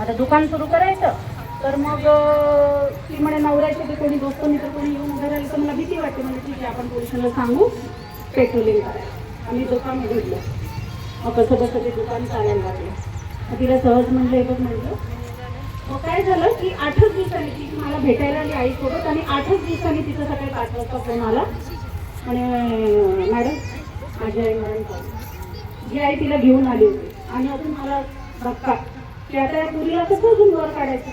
आता दुकान सुरू करायचं तर मग ती म्हणे नवऱ्याचे ते कोणी दोस्त मित्र कोणी येऊन उभं राहिलं तर मला भीती वाटते. म्हणजे ठीक आहे आपण पोलिसांना सांगू पेट्रोलिंग करायला आम्ही दुकान उघडलं. मग कसं कसं ते दुकान चालायला लागलं. मग तिला सहज म्हणलं एकच म्हटलं मग काय झालं की आठच दिवसांनी ती मला भेटायला आली आईसोबत आणि आठच दिवसांनी तिचा सकाळी पाच वाजता फोन आला. आणि मॅडम माझी आई मॅडम जी आई तिला घेऊन आली होती. आणि अजून मला धक्का. की आता या पुरीला कसं अजून वर काढायचं?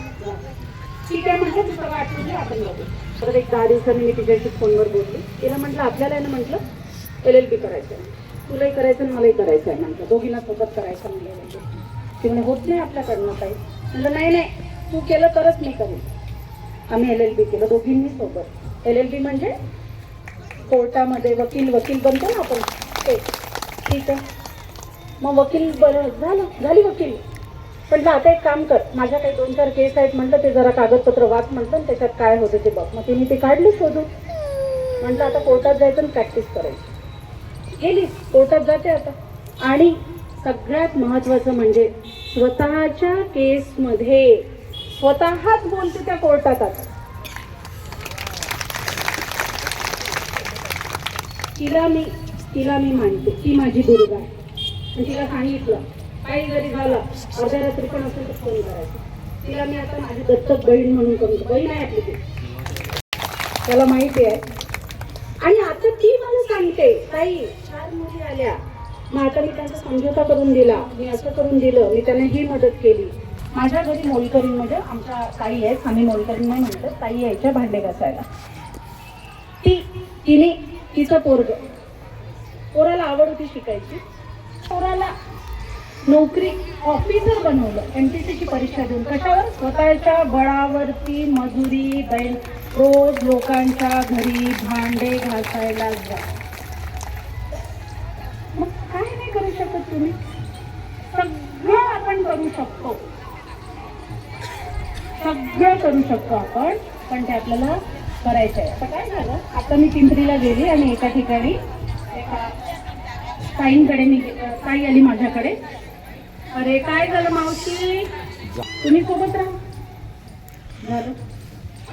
ठीक आहे म्हटलं सगळं म्हणजे आपण बघू. परत एक दहा दिवसांनी मी तिच्याशी फोनवर बोलली. तिला म्हटलं आपल्याला आहे ना म्हटलं एल एल बी करायचं आहे. तुलाही करायचं आणि मलाही करायचं आहे म्हटलं. दोघींना सोबत करायचं म्हणलं ती म्हणे होत नाही आपल्याकडनं काही. म्हटलं नाही नाही. तू केलं तरच मी करेन. आम्ही एल एल बी केलं दोघींनी सोबत. एल एल बी म्हणजे कोर्टामध्ये वकील वकील बनतो ना आपण. ते. ठीक आहे. मग वकील बरं झालं. झाली वकील? म्हटलं आता एक काम कर. माझ्या काही दोन चार केस आहेत म्हटलं ते जरा कागदपत्र वाच म्हटलं त्याच्यात काय होतं ते बघ. मग तिने ते काढली शोधून. म्हटलं आता कोर्टात जायचं आणि प्रॅक्टिस करायची. गेली. कोर्टात जाते आता. आणि सगळ्यात महत्वाचं म्हणजे स्वतःच्या केसमध्ये स्वतःच बोलते त्या कोर्टात आता. तिला मी तिला मी मानते. ती माझी दुर्गा आहे तिला सांगितलं काही जरी झालं अर्ध्या रात्री पण असेल तर फोन करायचं. तिला मी आता माझी दत्तक बहीण म्हणून करतो बहीण आहे आपली ती. त्याला माहिती आहे. आणि आता ती मला सांगते ताई चार मुली आल्या. मग आता मी त्यांचा समझोता करून दिला. मी असं करून दिलं. मी त्यांना ही मदत केली. माझ्या घरी मोलकरींमध्ये आमच्या ताई आहेत. आम्ही मोलकरीण नाही म्हणतो ताई यायच्या भांडे घासायला. ती तिने तिचं पोरग. पोराला आवड होती शिकायची. पोराला नोकरी ऑफिसर बनवलं एम टी सीची परीक्षा देऊन. कशावर? स्वतःच्या बळावरती मजुरी बैल रोज लोकांच्या घरी भांडे घासायला जा. मग काय नाही करू शकत तुम्ही? सगळं आपण करू शकतो. सगळं करू शकतो आपण पण ते आपल्याला करायचं आहे आता काय झालं? आता मी पिंपरीला गेली आणि एका ठिकाणी एका ताईंकडे मी ताई आली माझ्याकडे. अरे काय झालं मावशी? तुम्ही सोबत राहा. झालं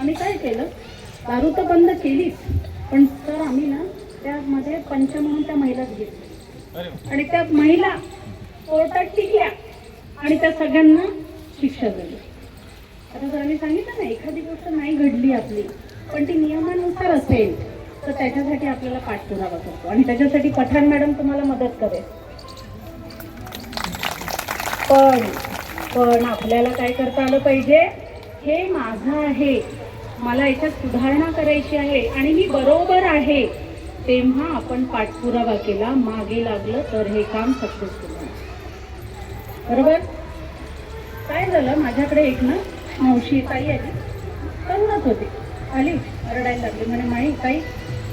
आम्ही काय केलं? दारू तर बंद केलीच. पण तर आम्ही ना त्यामध्ये पंच म्हणून त्या महिलाच घेतल्या. आणि त्या महिला कोर्टात टिकल्या. आणि त्या सगळ्यांना शिक्षा झाली आता जर आम्ही सांगितलं ना एखादी गोष्ट नाही घडली आपली पण ती नियमानुसार असेल तर त्याच्यासाठी आपल्याला पाठपुरावा करतो. आणि त्याच्यासाठी पठाण मॅडम तुम्हाला मदत करेल. पण पण आपल्याला काय करता आलं पाहिजे? हे माझं आहे. मला याच्यात सुधारणा करायची आहे आणि मी बरोबर आहे. तेव्हा आपण पाठपुरावा केला मागे लागलं तर हे काम सक्सेसफुल बरोबर? काय झालं? माझ्याकडे एक ना मावशी ताई आली. तरुणच होती. आली रडायला लागली. म्हणे माई ताई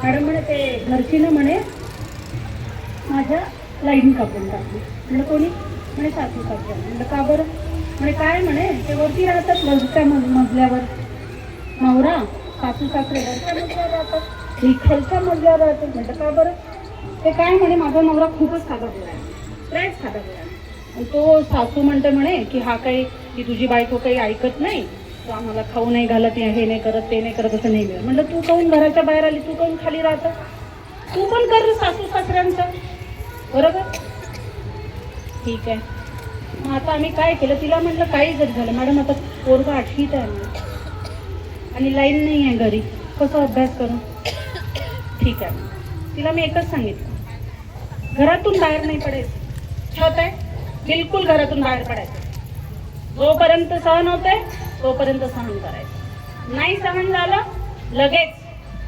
मॅडम म्हणे ते घरची ना म्हणे माझ्या लाईन कापून टाकली. म्हणलं कोणी? म्हणे सासू सासऱ्या. म्हणलं का बरं? म्हणे काय म्हणे? ते वरती राहतात वरच्या मज मजल्यावर. नवरा सासू सासरे वरच्या मजल्यावर राहतात. ही खालच्या मजल्यावर राहतात. म्हटलं का बरं? ते काय म्हणे माझा नवरा खूपच खादा आहे. लयच साधा आहे. आणि तो सासू म्हणते म्हणे की हा काही की तुझी बायको काही ऐकत नाही? तो आम्हाला खाऊ नाही घालत हे नाही करत ते नाही करत असं नाही मिळत. म्हणलं तू काहून घराच्या बाहेर आली? तू काहून खाली राहतं? तू पण कर सासू सासऱ्यांचं. बरोबर? ठीक आहे. मग आता आम्ही काय केलं? तिला म्हटलं काही जरी झालं. मॅडम आता पोरगा आठवीत आहे ना आणि लाईन नाही आहे घरी. कसं अभ्यास करू? ठीक आहे. तिला मी एकच सांगितलं. घरातून बाहेर नाही पडायचं. छत आहे. बिलकुल घरातून बाहेर पडायचं. जोपर्यंत सहन होते तोपर्यंत सहन करायचं. नाही सहन झालं लगेच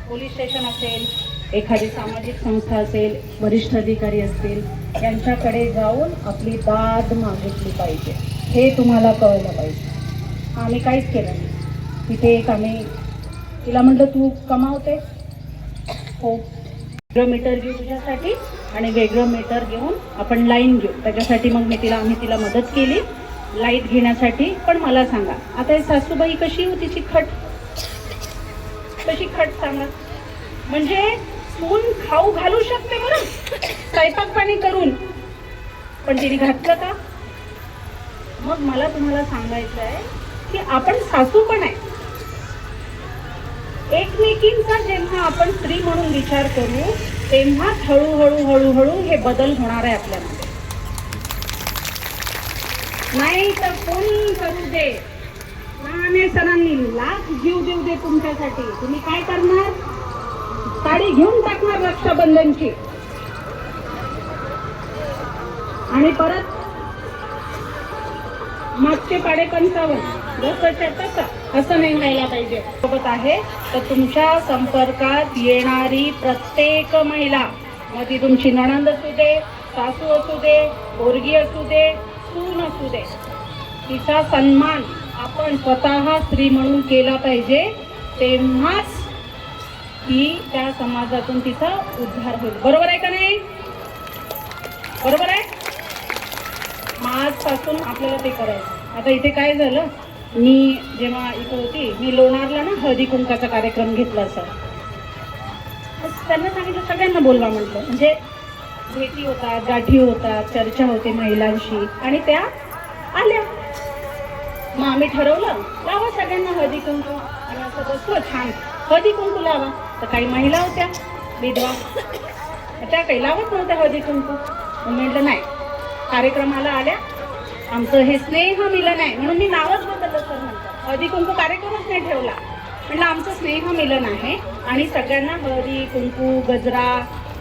पोलीस स्टेशन असेल एखादी सामाजिक संस्था असेल वरिष्ठ अधिकारी असतील यांच्याकडे जाऊन आपली दाद मागितली पाहिजे. हे तुम्हाला कळलं पाहिजे. आम्ही काहीच केलं नाही. तिथे एक आम्ही तिला म्हटलं तू कमावते हो. वेगळं मीटर घेऊ तुझ्यासाठी आणि वेगळं मीटर घेऊन आपण लाईन घेऊ. त्याच्यासाठी मग मी तिला आम्ही तिला मदत केली. लाइट घेण्यासाठी पण मला सांगा. आता सासूबाई कशी होती तिची खट? कशी खट सांगा? म्हणजे स्पून खाऊ घालू शकते बरं स्वयंपाक पाणी करून. पण तिने घातलं का? मग मला तुम्हाला सांगायचं आहे की आपण सासू पण आहे. एकमेकींचा जेव्हा आपण स्त्री म्हणून विचार करू तेव्हा हळूहळू हळूहळू हे बदल होणार आहे आपल्यामध्ये. नाही तर कोणी करू दे. सणांनी लाख जीव देऊ दे तुमच्यासाठी. तुम्ही काय करणार? साडी घेऊन टाकणार रक्षाबंधनची. आणि परत मागचे पाडे पंचावन्न जसंच्या तसं असं नाही व्हायला पाहिजे. सोबत आहे तर तुमच्या संपर्कात येणारी प्रत्येक महिला. मग ती तुमची नणंद असू दे सासू असू दे पोरगी असू दे सून असू दे. तिचा सन्मान आपण स्वतः स्त्री म्हणून केला पाहिजे तेव्हाच ती त्या समाजातून तिचा उद्धार होईल. बरोबर आहे का नाही? बरोबर आहे? आजपासून आपल्याला ते करायचं. आता इथे काय झालं? मी जेव्हा इथं होती मी लोणारला ना हळदी कुंकाचा कार्यक्रम घेतला असा त्यांना सांगितलं सगळ्यांना बोलवा म्हटलं म्हणजे भेटी होतात गाठी होतात चर्चा होते महिलांशी. आणि त्या आल्या. मग आम्ही ठरवलं लावा सगळ्यांना हळदी कुंकू. आणि असं बसलो छान. हळदी कुंकू लावा. तर काही महिला होत्या विधवा. त्या काही लावत नव्हत्या हो हळदी कुंकू म्हटलं नाही कार्यक्रमाला आल्या. आमचं हे स्नेह मिलन आहे. म्हणून मी नावच बदललं सर म्हणतात. हळदी कुंकू कार्यक्रमच नाही ठेवला. म्हटलं आमचं स्नेह मिलन आहे आणि सगळ्यांना हळदी कुंकू गजरा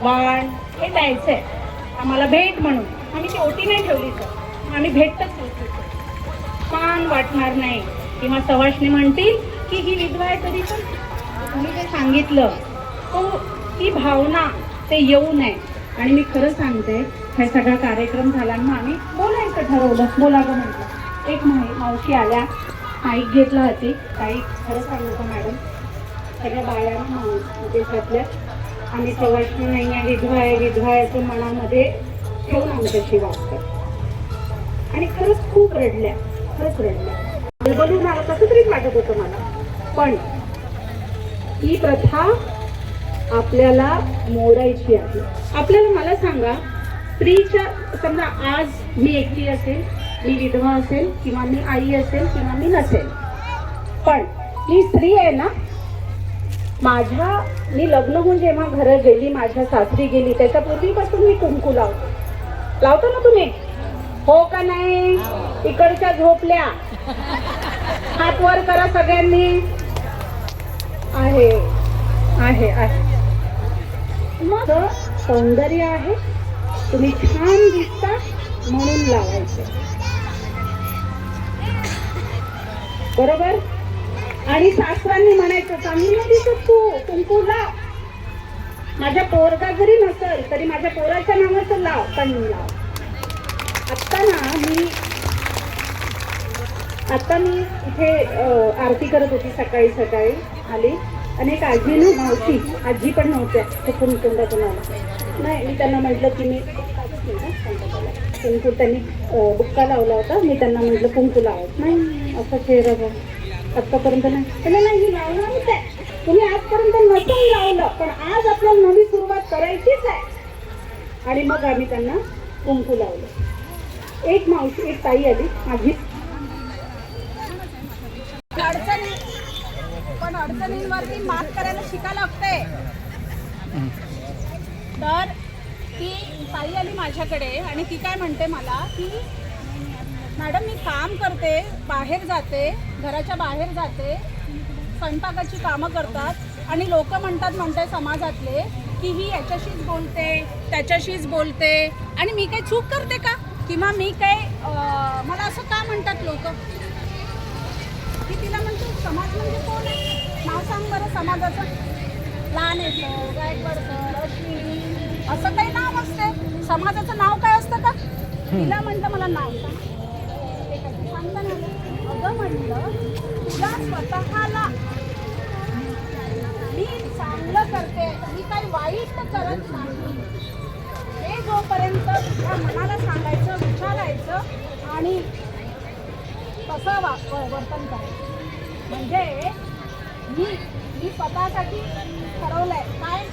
वाण हे द्यायचं आहे आम्हाला भेट म्हणून. आम्ही ती ओटी नाही ठेवली सर. आम्ही भेटतच नव्हतो मान वाटणार नाही. किंवा सवाशने म्हणतील की ही विधवा आहे तरी पण तुम्ही जे सांगितलं तो ती भावना ते येऊ नये. आणि मी खरं सांगते हे सगळा कार्यक्रम झाला ना आम्ही बोलायचं ठरवलं. बोलावं म्हटलं. एक माही मावशी आल्या. माईक घेतला होती. काही खरं सांगतो मॅडम सगळ्या बाया देशातल्या आम्ही सवाशणी नाही आहे विधवा आहे विधवा आहे असं मनामध्ये ठेवून आमच्याशी वागतात आणि खरंच खूप रडल्या खरंच रडल्या. बोलून मला कसं तरीच वाटत होतं मला. पण प्रथा आपल्याला मोडायची आहे. आपल्याला मला सांगा स्त्रीच्या समजा आज मी एकटी असेल मी विधवा असेल किंवा मी आई असेल किंवा मी नसेल पण ही स्त्री आहे ना माझ्या मी लग्न होऊन जेव्हा घरं गेली माझ्या सासरी गेली त्याच्या पूर्वीपासून मी कुंकू लावतो. लावतो ना तुम्ही? हो का नाही? इकडच्या झोपल्या. हात वर करा सगळ्यांनी. आहे. आहे आहे. मग सौंदर्य आहे. तुम्ही छान दिसता म्हणून लावायचं. बरोबर? आणि सासरांनी म्हणायचं चांगली नाही दिसत तू कुंकू लाव माझ्या पोरगा जरी नसेल तरी माझ्या पोराच्या नावाचं लाव पण लाव. आत्ता ना मी आता मी इथे आरती करत होती सकाळी सकाळी आली. आणि एक आजी ना मावशी आजी पण नव्हत्या. ते कुंकुंडाचं नाव नाही मी त्यांना म्हटलं की मी कुंकू त्यांनी बुक्का लावला होता. मी त्यांना म्हटलं कुंकू लावत नाही असा चेहरा बघ. आत्तापर्यंत नाही. म्हटलं नाही लावणारच आहे. तुम्ही आजपर्यंत नसून लावलं पण आज आपल्याला नवी सुरुवात करायचीच आहे. आणि मग आम्ही त्यांना कुंकू लावलं. एक मावशी एक ताई आली. माझी अडचणींवरती मात करायला शिका लागते तर ती ताई आली माझ्याकडे आणि ती काय म्हणते मला की मॅडम मी काम करते बाहेर जाते घराच्या बाहेर जाते स्वयंपाकाची कामं करतात आणि लोक म्हणतात म्हणते समाजातले की ही याच्याशीच बोलते त्याच्याशीच बोलते आणि मी काही चूक करते का? किंवा मी काय मला असं का म्हणतात लोक? की तिला म्हणतो समाज म्हणजे कोण आहे? नाव समाजाचं लहान येतं अश्विनी असं काही नाव असते समाजाचं नाव काय असतं का? तिला म्हटलं मला नाव काय सांगता नाही अगं म्हटलं तुला स्वतःला मी चांगलं करते मी काही वाईट करत नाही. हे जोपर्यंत तुझ्या मनाला सांगायचं विचारायचं आणि तसं वाप वर्तन करायचं. म्हणजे मी मी स्वतःसाठी ठरवलंय. काय?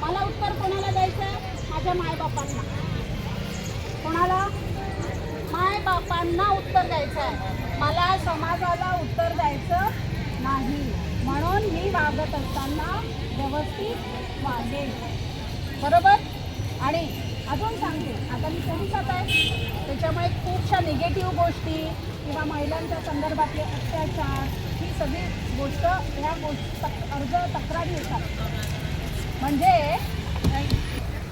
मला उत्तर कोणाला द्यायचं आहे माझ्या मायबापांना. कोणाला? मायबापांना उत्तर द्यायचं आहे मला समाजाला उत्तर द्यायचं नाही. म्हणून मी वागत असताना व्यवस्थित वागेल बरोबर? आणि अजून सांगते. आता मी पोलिसात आहे त्याच्यामुळे खूपशा निगेटिव्ह गोष्टी किंवा महिलांच्या संदर्भातले अत्याचार सगळी गोष्ट ह्या गोष्टी अर्ज तक्रारी येतात. म्हणजे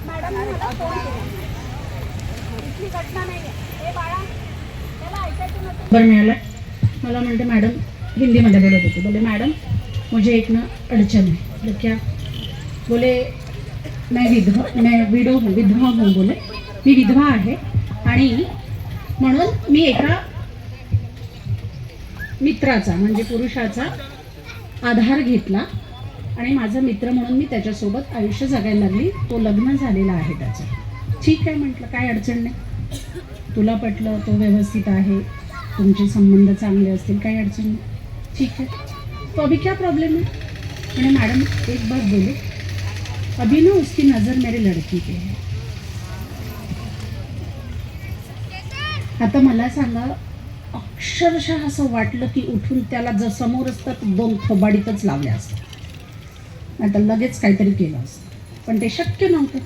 मॅडम मला फोन इथली घटना नाही हे बाळा त्याला ऐकायचं नसेल बरं मिळाला मला म्हणते मॅडम हिंदीमध्ये बोलत होते. बोले मॅडम मुझे एक ना अडचण आहे. क्या? बोले मैं विधवा मैं विडो हूँ विधवा हूँ. बोले मी विधवा आहे आणि म्हणून मी एका मित्राचा म्हणजे पुरुषाचा आधार घेतला. आणि माझा मित्र म्हणून मी त्याच्यासोबत आयुष्य जगायला लागली. तो लग्न झालेला आहे त्याचं. ठीक आहे म्हटलं काय अडचण नाही. तुला पटलं तो व्यवस्थित आहे. तुमचे संबंध चांगले असतील काही अडचण नाही. ठीक है तो अभी क्या प्रॉब्लम है? मैंने मैडम एक बात बोले. अभी ना उसकी नज़र मेरे लड़की पे है. आता मला सांगा अक्षरशः असं वाटलं की उठून त्याला जर समोर असतात दोन थोबाडीतच लावल्या असतात. आता लगेच काहीतरी केलं असतं. पण ते शक्य नव्हतं.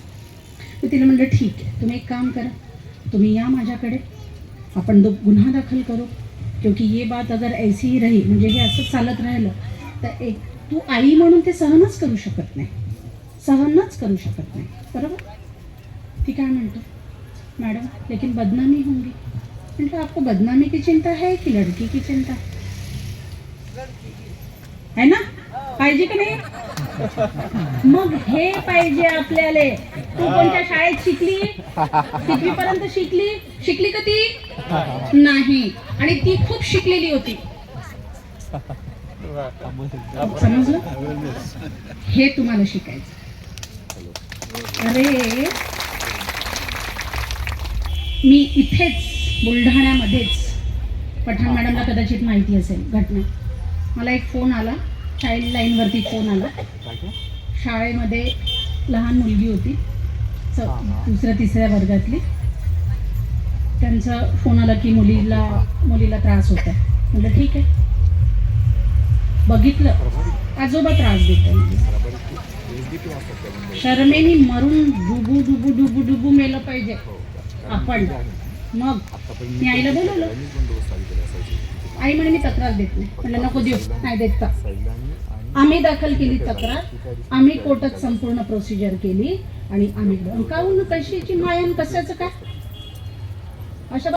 मी तिला म्हणलं ठीक आहे तुम्ही एक काम करा. तुम्ही या माझ्याकडे. आपण दो गुन्हा दाखल करू. क्योंकि ये बात अगर ऐसी ही रही म्हणजे हे असंच चालत राहिलं तर एक तू आई म्हणून ते सहनच करू शकत नाही. सहनच करू शकत नाही. बरोबर? ती काय म्हणतो? मॅडम लेकिन बदनामी होंगी म्हटलं आपको बदनामी की चिंता है की लड़की की चिंता? है ना? पाहिजे की नाही? मग हे पाहिजे आपल्याला. तू कोणत्या शाळेत शिकली? कितवी पर्यंत शिकली? शिकली का ती? नाही. आणि ती खूप शिकलेली होती. समजलं? हे तुम्हाला शिकायचं. अरे मी इथेच बुलढाण्यामध्येच पठाण मॅडमला कदाचित माहिती असेल घटना. मला एक फोन आला चाइल्ड लाईनवरती फोन आला. शाळेमध्ये लहान मुलगी होती च दुसऱ्या तिसऱ्या वर्गातली. त्यांचा फोन आला की मुलीला मुलीला त्रास होत म्हटलं ठीक आहे. बघितलं. आजोबा त्रास देत शरमेनी मरून डुबू डुबू डुबू डुबू मेलं पाहिजे. आपण. मग मी आईला बोलवलं. आई म्हणे मी तक्रार देत नाही. म्हणलं नको देऊ नाही देत का? आम्ही दाखल केली तक्रार. आम्ही कोर्टात संपूर्ण प्रोसिजर केली आणि आम्ही काहून कशाची मायन कशाचं काय?